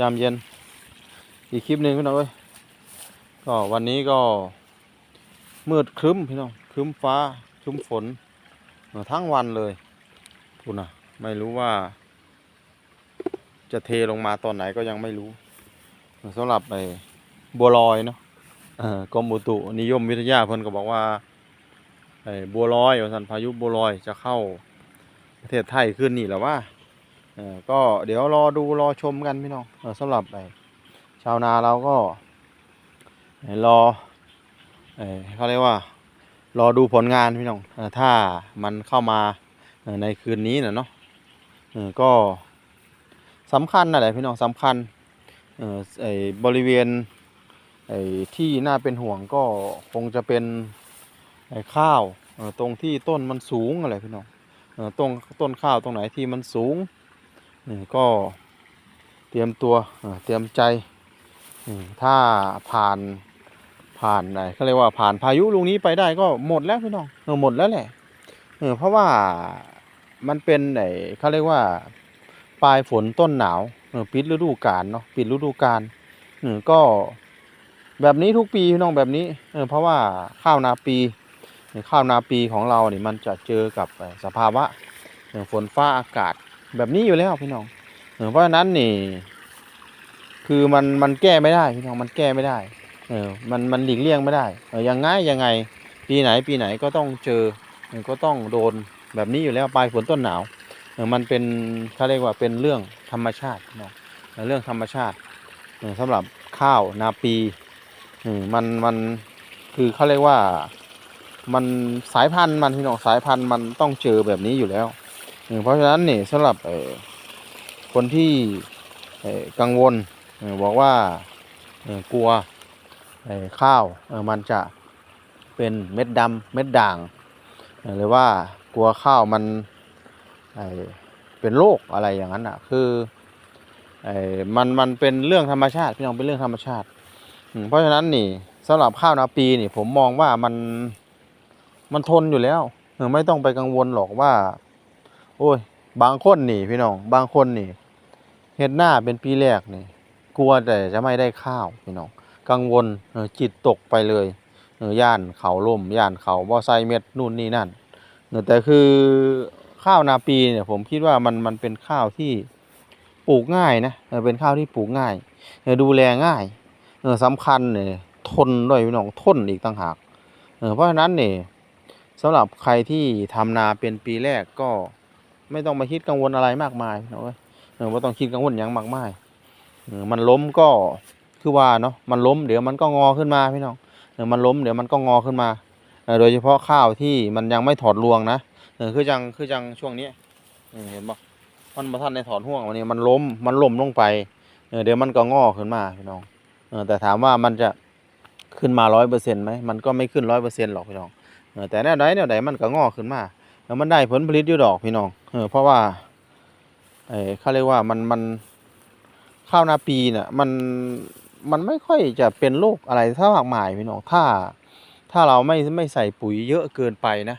ยามเย็น อีกคลิปหนึ่งพี่น้องเอ้ยก็วันนี้ก็มืดครึ้มพี่น้องครึ้มฟ้าครึ้มฝนทั้งวันเลยคุณนะไม่รู้ว่า จะเทลงมาตอนไหนก็ยังไม่รู้สำหรับไอ้บัวลอยเนาะกรมอุตุนิยมวิทยาเพิ่นก็บอกว่าไอ้บัวลอยสันพายุบัวลอยจะเข้าประเทศไทยขึ้นนี่แหละว่า ก็เดี๋ยวรอดูรอชมกันพี่น้องสำหรับชาวนาเราก็รอเขาเรียกว่ารอดูผลงานพี่น้องถ้ามันเข้ามาในคืนนี้นะเนาะก็สำคัญนะแหละพี่น้องสำคัญบริเวณที่น่าเป็นห่วงก็คงจะเป็นข้าวตรงที่ต้นมันสูงอะไรพี่น้องตรงต้นข้าวตรงไหนที่มันสูง ก็เตรียมตัวเตรียมใจถ้าผ่านผ่านไหนเขาเรียกว่าผ่านพายุลูกนี้ไปได้ก็หมดแล้วพี่น้องเออหมดแล้วแหละเออเพราะว่ามันเป็นไหนเขาเรียกว่าปลายฝนต้นหนาวเออปิดฤดูกาลเนาะปิดฤดูกาลเออก็แบบนี้ทุกปีพี่น้องแบบนี้เออเพราะว่าข้าวนาปีข้าวนาปีของเราเนี่ยมันจะเจอกับสภาวะฝนฟ้าอากาศ แบบนี้อยู่แล้วพี่น้องเพราะฉะนั้นนี่ คือมันมันแก้ไม่ได้พี่น้องมันแก้ไม่ได้ เออ มันมันหลีกเลี่ยงไม่ได้เออยังไงยังไง ปีไหนปีไหนก็ต้องเจอก็ต้องโดนแบบนี้อยู่แล้วปลายฝนต้นหนาวเออมันเป็นเขาเรียกว่าเป็นเรื่องธรรมชาติพี่น้องเรื่องธรรมชาติเออสำหรับข้าวนาปีเออมันมันคือเขาเรียกว่ามันสายพันธุ์มันพี่น้องสายพันธุ์มันต้องเจอแบบนี้อยู่แล้ว เพราะฉะนั้นนี่สำหรับคนที่กังวลบอกว่ากลัวข้าวมันจะเป็นเม็ดดำเม็ดด่าง หรือว่ากลัวข้าวมันเป็นโรคอะไรอย่างนั้นอะคือมันมันเป็นเรื่องธรรมชาติพี่น้องเป็นเรื่องธรรมชาติ เพราะฉะนั้นนี่สำหรับข้าวนาปีนี่ผมมองว่ามันมันทนอยู่แล้ว ไม่ต้องไปกังวลหรอกว่า โอ้ย บางคนนี่พี่น้อง บางคนนี่เฮ็ดหน้าเป็นปีแรกนี่ กลัวแต่จะไม่ได้ข้าวพี่น้อง กังวลจิตตกไปเลยเออย่านเขาล่มย่านเขาบ่ใส่เม็ดนู่นนี่นั่นเออแต่คือข้าวนาปีเนี่ยผมคิดว่ามันมันเป็นข้าวที่ปลูกง่ายนะเป็นข้าวที่ปลูกง่ายดูแลง่ายเออสำคัญเนี่ยทนด้วยพี่น้องทนอีกต่างหากเออเพราะฉะนั้นเนี่ยสำหรับใครที่ทำนาเป็นปีแรกก็ ไม่ต้องมาคิดกังวลอะไรมากมายเนาะเว้ยเออว่าต้องคิดกังวลหยังมากมายเออมันล้มก็คือว่าเนาะมันล้มเดี๋ยวมันก็งอขึ้นมาพี่น้องเออมันล้มเดี๋ยวมันก็งอขึ้นมาเออโดยเฉพาะข้าวที่มันยังไม่ถอดรวงนะเออคือจังคือจังช่วงนี้เออเห็นปะมันมาท่านในถอดห่วงวันนี้มันล้มมันล้มลงไปเออเดี๋ยวมันก็งอขึ้นมาพี่น้องเออแต่ถามว่ามันจะขึ้นมาร้อยเปอร์เซ็นต์ไหมมันก็ไม่ขึ้นร้อยเปอร์เซ็นต์หรอกพี่น้องเออแต่แนวใดแนวใดมันก็งอขึ้นมา แล้วมันได้ผลผลิตอยู่ดอกพี่น้องเออเพราะว่าเออเขาเรียกว่ามันมันข้าวนาปีเนี่ยมันมันไม่ค่อยจะเป็นโรคอะไรถ้ามากมายพี่น้องถ้า ถ้าเราไม่ไม่ใส่ปุ๋ยเยอะเกินไปนะ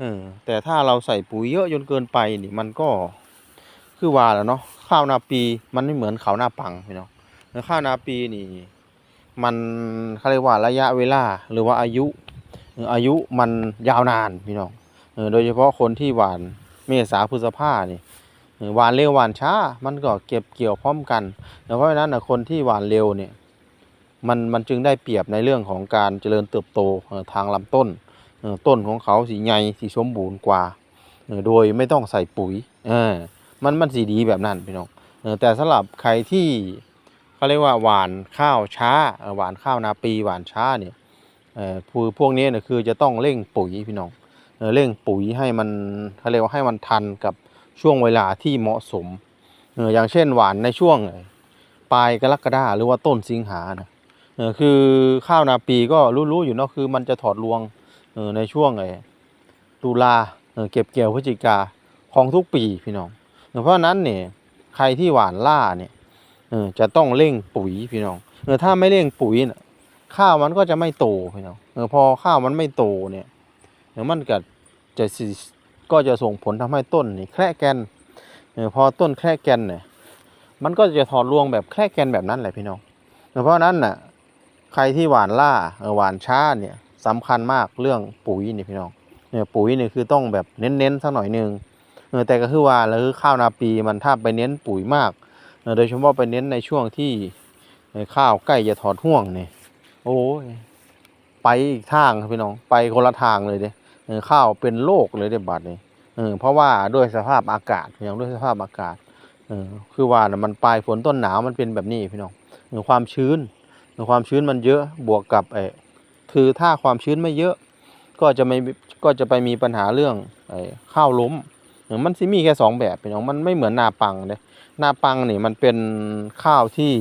เออแต่ถ้าเราใส่ปุ๋ยเยอะจนเกินไปนี่มันก็คือว่าแล้วเนาะข้าวนาปีมันไม่เหมือนข้าวนาปังพี่น้องข้าวนาปีนี่ มันเขาเรียกว่าระยะเวลาหรือว่าอายุอายุมันยาวนานพี่น้อง โดยเฉพาะคนที่หวานเมษาพฤษภาเนี่เออหวานเร็วหวานช้า มันก็เก็บเกี่ยวพร้อมกันเพราะฉะนั้นนะคนที่หวานเร็วเนี่ยมันมันจึงได้เปรียบในเรื่องของการเจริญเติบโตทางลำต้น ต้นของเขาสีใหญ่สีสมบูรณ์กว่า โดยไม่ต้องใส่ปุ๋ยมันมันสีดีแบบนั้นพี่น้องแต่สำหรับใครที่เขาเรียกว่าหวานข้าวช้าหวานข้าวนาปีหวานช้าเนี่ยเออพวกพวกนี้เนี่ยคือจะต้องเร่งปุ๋ยพี่น้อง เร่งปุ๋ยให้มันเขาเรียกว่าให้มันทันกับช่วงเวลาที่เหมาะสมเอออย่างเช่นหวานในช่วงปลายกรกฎาหรือว่าต้นสิงหานะเออคือข้าวนาปีก็รู้ๆอยู่เนาะคือมันจะถอดรวงเออในช่วงไอ้ตุลาเออเก็บเกี่ยวพฤศจิกาของทุกปีพี่น้องเออเพราะนั้นเนี่ยใครที่หวานล่าเนี่ยเออจะต้องเร่งปุ๋ยพี่น้องเออถ้าไม่เร่งปุ๋ยน่ะข้าวมันก็จะไม่โตพี่น้องเออพอข้าวมันไม่โตเนี่ยเดี๋ยวมันก็ จะสิก็จะส่งผลทำให้ต้นนี่แคระแกนเออพอต้นแคระแกนเนี่ยมันก็จะถอดรวงแบบแคร่แกนแบบนั้นแหละพี่น้องเพราะนั้นน่ะใครที่หวานล่าเออหวานช้าเนี่ยสำคัญมากเรื่องปุ๋ยนี่พี่น้องเนี่ยปุ๋ยเนี่ยคือต้องแบบเน้นๆสักหน่อยหนึงเออแต่ก็คือว่าแล้วคือข้าวนาปีมันถ้าไปเน้นปุ๋ยมากโดยเฉพาะไปเน้นในช่วงที่ข้าวใกล้จะถอดห่วงเนี่ยโอ้ยไปอีกทางครับพี่น้องไปคนละทางเลยเด้ ข้าวเป็นโรคเลยเด้บัดนี้เออเพราะว่าด้วยสภาพอากาศพี่น้องด้วยสภาพอากาศเออคือว่ามันปลายฝนต้นหนาวมันเป็นแบบนี้พี่น้องเออความชื้นความชื้นมันเยอะบวกกับไอ้คือถ้าความชื้นไม่เยอะ ก็จะไม่ก็จะไปมีปัญหาเรื่องไอ้ข้าวล้มเออมันสิมีแค่สองแบบพี่น้องมันไม่เหมือนนาปังเลยนาปังนี่มันเป็นข้าวที่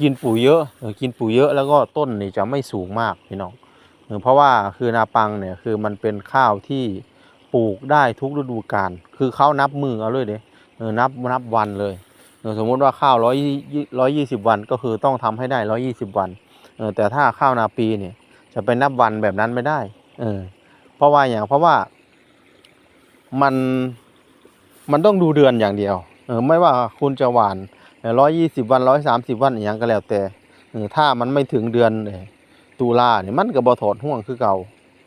กินปุ๋ยเยอะกินปุ๋ยเยอะแล้วก็ต้นนี่จะไม่สูงมากพี่น้อง เพราะว่าคือนาปังเนี่ยคือมันเป็นข้าวที่ปลูกได้ทุกฤดูกาลคือเขานับมือเอาเลยเด้เออนับนับวันเลยเออสมมุติว่าข้าวร้อยร้อยยี่สิบวันก็คือต้องทำให้ได้ร้อยี่สิบวันเออแต่ถ้าข้าวนาปีเนี่ย จะไปนับวันแบบนั้นไม่ได้เออเพราะว่าอย่างเพราะว่ามันมันต้องดูเดือนอย่างเดียวเออไม่ว่าคุณจะหวานร้อยยี่สิบวันร้อยสามสิบวันอย่างก็แล้วแต่เออถ้ามันไม่ถึงเดือนเอ่อ ตุลาเนี่ยมันก็บ่ถอดห่วงคือเก่า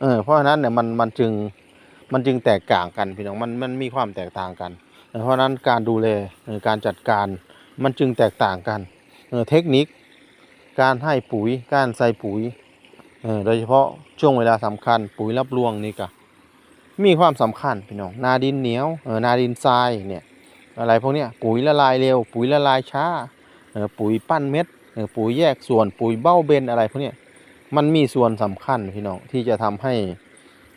เออเพราะฉะนั้นเนี่ยมันมันจึงมันจึงแตกต่างกันพี่น้องมันมันมีความแตกต่างกัน เพราะฉะนั้นการดูแลการจัดการมันจึงแตกต่างกันเอ่อเทคนิค การให้ปุ๋ยการใส่ปุ๋ยเออโดยเฉพาะช่วงเวลาสำคัญ ปุ๋ยรับรวงนี่ก็มีความสำคัญพี่น้องนาดินเหนียวเออนาดินทรายเนี่ยอะไรพวกเนี้ยปุ๋ยละลายเร็ว ปุ๋ยละลายช้าเออปุ๋ยปั้นเม็ดเออปุ๋ยแยกส่วนปุ๋ยเบ้าเบนอะไรพวกเนี้ย มันมีส่วนสำคัญพี่น้องที่จะทำให้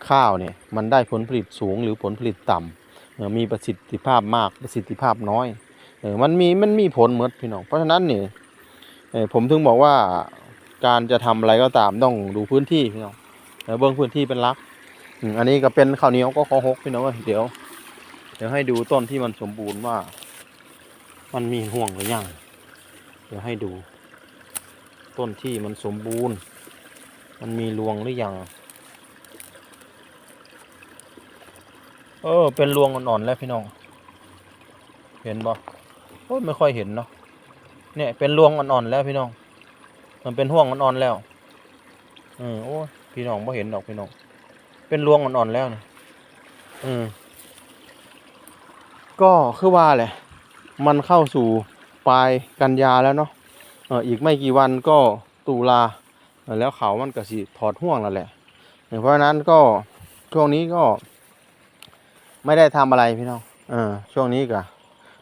ข้าวเนี่ยมันได้ผลผลิตสูงหรือผลผลิตต่ำเอมีประสิทธิภาพมากประสิทธิภาพน้อยเออมันมีมันมีผลเหมดพี่น้อง เพราะฉะนั้นนี่เออผมถึงบอกว่าการจะทำอะไรก็ตามต้องดูพื้นที่พี่น้องเออเบื้องพื้นที่เป็นหลัก อันนี้ก็เป็นข้าวเหนียวก็ขอหกพี่น้องเดี๋ยว เดี๋ยวให้ดูต้นที่มันสมบูรณ์ว่า มันมีห่วงหรือยังเดี๋ยวให้ดู ต้นที่มันสมบูรณ์ มันมีรวงหรือยัง เออ เป็นรวงอ่อนๆแล้วพี่น้อง เห็นบ่โอ้ไม่ค่อยเห็นเนาะ เนี่ยเป็นรวงอ่อนๆแล้วพี่น้อง มันเป็นห่วงอ่อนๆแล้วอืมโอ้พี่น้องไม่เห็นดอกพี่น้อง เป็นรวงอ่อนๆแล้วนี่อืมก็คือว่าแหละ มันเข้าสู่ปลายกันยาแล้วเนาะ เอออีกไม่กี่วันก็ตุลา แล้วเขามันก็สิถอดห่วงแล้วแหละเออเพราะนั้นก็ช่วงนี้ก็ ไม่ได้ทำอะไรพี่น้องเออช่วงนี้ก็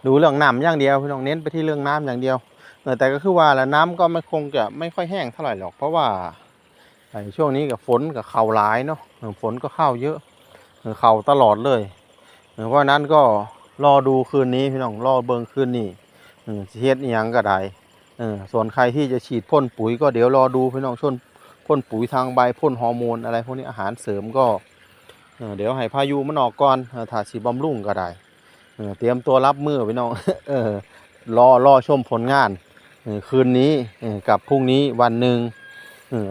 ดูเรื่องน้ำอย่างเดียวพี่น้องเน้นไปที่เรื่องน้ำอย่างเดียวเออแต่ก็คือว่าแล้วน้ำก็ไม่คงจะไม่ค่อยแห้งเท่าไหร่หรอกเพราะว่าไอ้ช่วงนี้กับฝนกับเข่าหลายเนาะฝนก็เข้าเยอะเข่าตลอดเลยเออเพราะนั้นก็รอดูคืนนี้พี่น้องรอเบิงคืนนี้เออสิเฮ็ดอีหยังก็ได้ เออส่วนใครที่จะฉีดพ่นปุ๋ยก็เดี๋ยวรอดูพี่น้องช่วงพ่นปุ๋ยทางใบพ่นฮอร์โมนอะไรพวกนี้อาหารเสริมก็เเดี๋ยวให้พายุมันออกก่อนอถ้าสีบำรุงก็ได้เเตรียมตัวรับมือพี่น้องเออรอรอชมผลงานคืนนี้กับพรุ่งนี้วันหนึ่ง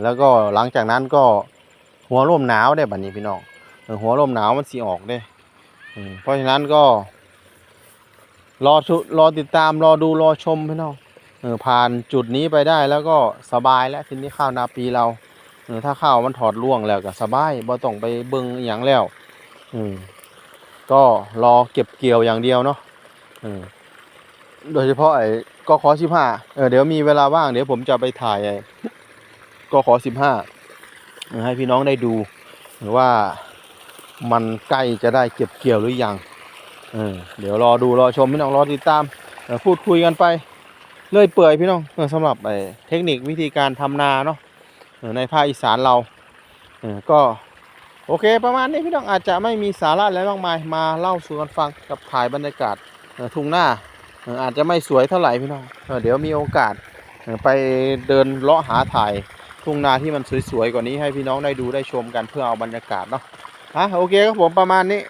แล้วก็หลังจากนั้นก็หัวร่มหนาวได้บัดนี้พี่น้องหัวร่มหนาวมันสีออกได้เพราะฉะนั้นก็ รอชุรอติดตามรอดูรอชมพี่น้อง เออผ่านจุดนี้ไปได้แล้วก็สบายแล้วทีนี้ข้าวนาปีเราเออถ้าข้าวมันถอดร่วงแล้วก็สบายบ่ต้องไปเบิ่งอย่างแล้วอืมก็รอเก็บเกี่ยวอย่างเดียวเนาะโดยเฉพาะไอ้ก็ขอสิบห้าเออเดี๋ยวมีเวลาว่างเดี๋ยวผมจะไปถ่ายไอ้ก็ขอสิบห้าให้พี่น้องได้ดูว่ามันใกล้จะได้เก็บเกี่ยวหรือยังเออเดี๋ยวรอดูรอชมพี่น้องรอติดตามพูดคุยกันไป เรื่อยเปื่อยพี่น้องสำหรับเทคนิควิธีการทำนาเนาะในภาคอีสานเราเก็โอเคประมาณนี้พี่น้องอาจจะไม่มีสาระอะไรมากมายมาเล่าสู่กันฟังกับถ่ายบรรยากาศทุ่งหน้าอาจจะไม่สวยเท่าไหร่พี่น้องเอเดี๋ยวมีโอกาสไปเดินเลาะหาถ่ายทุ่งนาที่มันสวยๆกว่านี้ให้พี่น้องได้ดูได้ชมกันเพื่อเอาบรรยากาศเนาะอะโอเคครับผมประมาณนี้